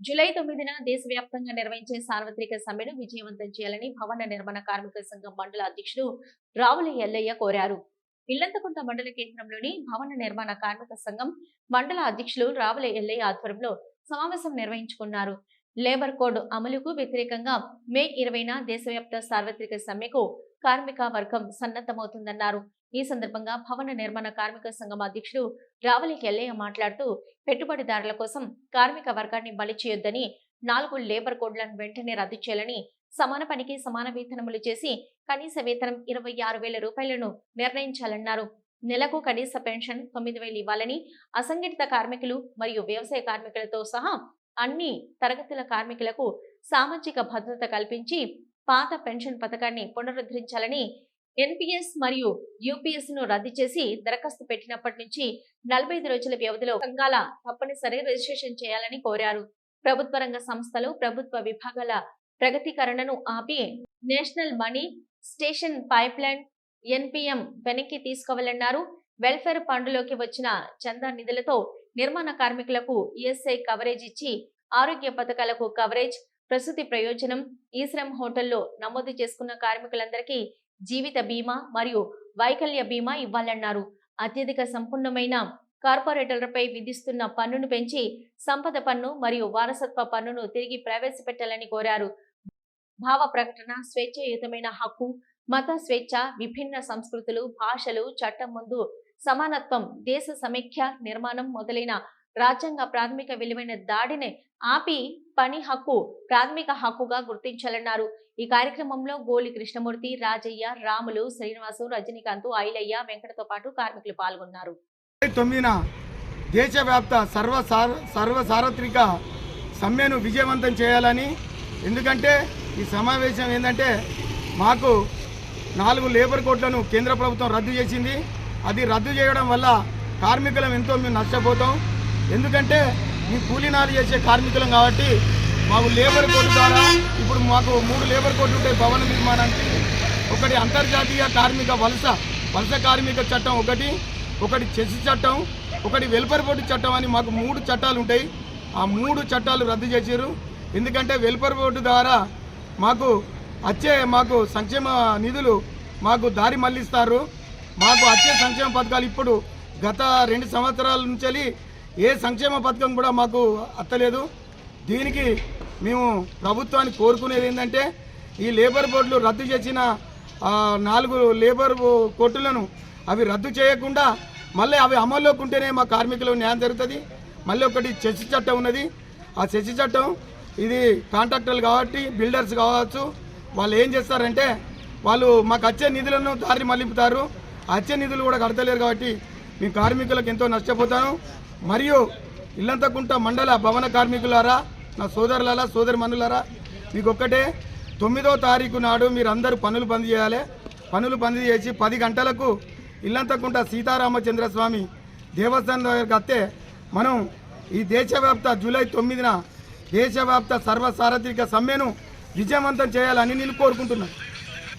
July తొమ్మిదిన దేశవ్యాప్తంగా నిర్వహించే సార్వత్రిక సమ్మెను విజయవంతం చేయాలని భవన నిర్మాణ కార్మిక సంఘం మండల అధ్యక్షుడు రావుల ఎల్లయ్య కోరారు. ఇల్లంతకుంట మండల కేంద్రంలోని భవన నిర్మాణ కార్మిక సంఘం మండల అధ్యక్షులు రావుల ఎల్లయ్య ఆధ్వర్యంలో సమావేశం నిర్వహించుకున్నారు. లేబర్ కోడ్ అమలుకు వ్యతిరేకంగా మే ఇరవైన దేశవ్యాప్త సార్వత్రిక సమ్మెకు కార్మిక వర్గం సన్నద్ధమవుతుందన్నారు. ఈ సందర్భంగా భవన నిర్మాణ కార్మిక సంఘం అధ్యక్షుడు రావలి ఎల్లయ్య మాట్లాడుతూ పెట్టుబడిదారుల కోసం కార్మిక వర్గాన్ని బలి చేయొద్దని నాలుగు లేబర్ కోడ్లను వెంటనే రద్దు చేయాలని సమాన పనికి సమాన వేతనములు చేసి కనీస వేతనం ఇరవై ఆరు వేల రూపాయలను నిర్ణయించాలన్నారు. నెలకు కనీస పెన్షన్ తొమ్మిది వేలు ఇవ్వాలని అసంఘటిత కార్మికులు మరియు వ్యవసాయ కార్మికులతో సహా అన్ని తరగతుల కార్మికులకు సామాజిక భద్రత కల్పించి పాత పెన్షన్ పథకాన్ని పునరుద్ధరించాలని ఎన్పిఎస్ మరియు యూపీఎస్ను రద్దు చేసి దరఖాస్తు పెట్టినప్పటి నుంచి నలభై ఐదు రోజుల వ్యవధిలో సంఘాల తప్పనిసరి రిజిస్ట్రేషన్ చేయాలని కోరారు. ప్రభుత్వ రంగ సంస్థలు ప్రభుత్వ విభాగాల ప్రగతికరణను ఆపి national monetisation pipeline NPM వెనక్కి తీసుకోవాలన్నారు. వెల్ఫేర్ ఫండ్లోకి వచ్చిన చందా నిధులతో నిర్మాణ కార్మికులకు ఈఎస్ఐ కవరేజ్ ఇచ్చి ఆరోగ్య పథకాలకు కవరేజ్ ప్రసూతి ప్రయోజనం ఈశ్రమ్ హోటల్లో నమోదు చేసుకున్న కార్మికులందరికీ జీవిత బీమా మరియు వైకల్య బీమా ఇవ్వాలన్నారు. అత్యధిక సంపూర్ణమైన కార్పొరేటర్లపై విధిస్తున్న పన్నును పెంచి సంపద పన్ను మరియు వారసత్వ పన్నును తిరిగి ప్రవేశపెట్టాలని కోరారు. భావ ప్రకటన స్వేచ్ఛాయుతమైన హక్కు మత స్వేచ్ఛ విభిన్న సంస్కృతులు భాషలు చట్టం ముందు సమానత్వం దేశ సమైక్య నిర్మాణం మొదలైన రాజ్యాంగ ప్రాథమిక విలువైన దాడిని ఆపి పని హక్కు ప్రాథమిక హక్కుగా గుర్తించాలన్నారు. ఈ కార్యక్రమంలో గోలి కృష్ణమూర్తి రాజయ్య రాములు శ్రీనివాసు రజనీకాంత్ ఐలయ్య వెంకటతో పాటు కార్మికులు పాల్గొన్నారు. తొమ్మిదిన దేశవ్యాప్త సర్వ సార్- సర్వ సార్వత్రిక సమ్మెను విజయవంతం చేయాలని ఎందుకంటే ఈ సమావేశం ఏంటంటే మాకు నాలుగు లేబర్ కోట్లను కేంద్ర ప్రభుత్వం రద్దు చేసింది. అది రద్దు చేయడం వల్ల కార్మికులం ఎంతో మేము నష్టపోతాం. ఎందుకంటే మేము కూలీనాలు చేసే కార్మికులం కాబట్టి మాకు లేబర్ కోర్టు ద్వారా ఇప్పుడు మాకు మూడు లేబర్ కోర్టు ఉంటాయి భవన నిర్మాణానికి. ఒకటి అంతర్జాతీయ కార్మిక వలస వలస కార్మిక చట్టం ఒకటి ఒకటి చెస్ చట్టం ఒకటి వెల్ఫేర్ బోర్డు చట్టం అని మాకు మూడు చట్టాలు ఉంటాయి. ఆ మూడు చట్టాలు రద్దు చేశారు ఎందుకంటే వెల్ఫేర్ బోర్డు ద్వారా మాకు వచ్చే మాకు సంక్షేమ నిధులు మాకు దారి మళ్ళిస్తారు. మాకు వచ్చే సంక్షేమ పథకాలు ఇప్పుడు గత రెండు సంవత్సరాల నుంచి ఏ సంక్షేమ పథకం కూడా మాకు అత్తలేదు. దీనికి మేము ప్రభుత్వాన్ని కోరుకునేది ఏంటంటే ఈ లేబర్ బోర్డులు రద్దు చేసిన నాలుగు లేబర్ కోర్టులను అవి రద్దు చేయకుండా మళ్ళీ అవి అమల్లోకి ఉంటేనే మా కార్మికులకు న్యాయం జరుగుతుంది. మళ్ళీ ఒకటి చెస్ చట్టం ఉన్నది. ఆ చెస్ చట్టం ఇది కాంట్రాక్టర్లు కాబట్టి బిల్డర్స్ కావచ్చు వాళ్ళు ఏం చేస్తారంటే వాళ్ళు మాకు వచ్చే నిధులను దారి మళ్ళిపుతారు. ఆ వచ్చే నిధులు కూడా కడతలేరు కాబట్టి మీ కార్మికులకు ఎంతో నష్టపోతాను. మరియు ఇల్లంతకుంట మండల భవన కార్మికులారా నా సోదరులారా సోదరి మనులారా మీకు ఒక్కటే తొమ్మిదో తారీఖు నాడు మీరు అందరూ పనులు బంద్ చేయాలి. పనులు బంద్ చేసి పది గంటలకు ఇల్లంతకుంట సీతారామచంద్ర స్వామి దేవస్థానం దగ్గరికి వస్తే మనం ఈ దేశవ్యాప్త జూలై తొమ్మిదిన దేశవ్యాప్త సర్వసార్వత్రిక సమ్మెను విజయవంతం చేయాలని నేను కోరుకుంటున్నాను.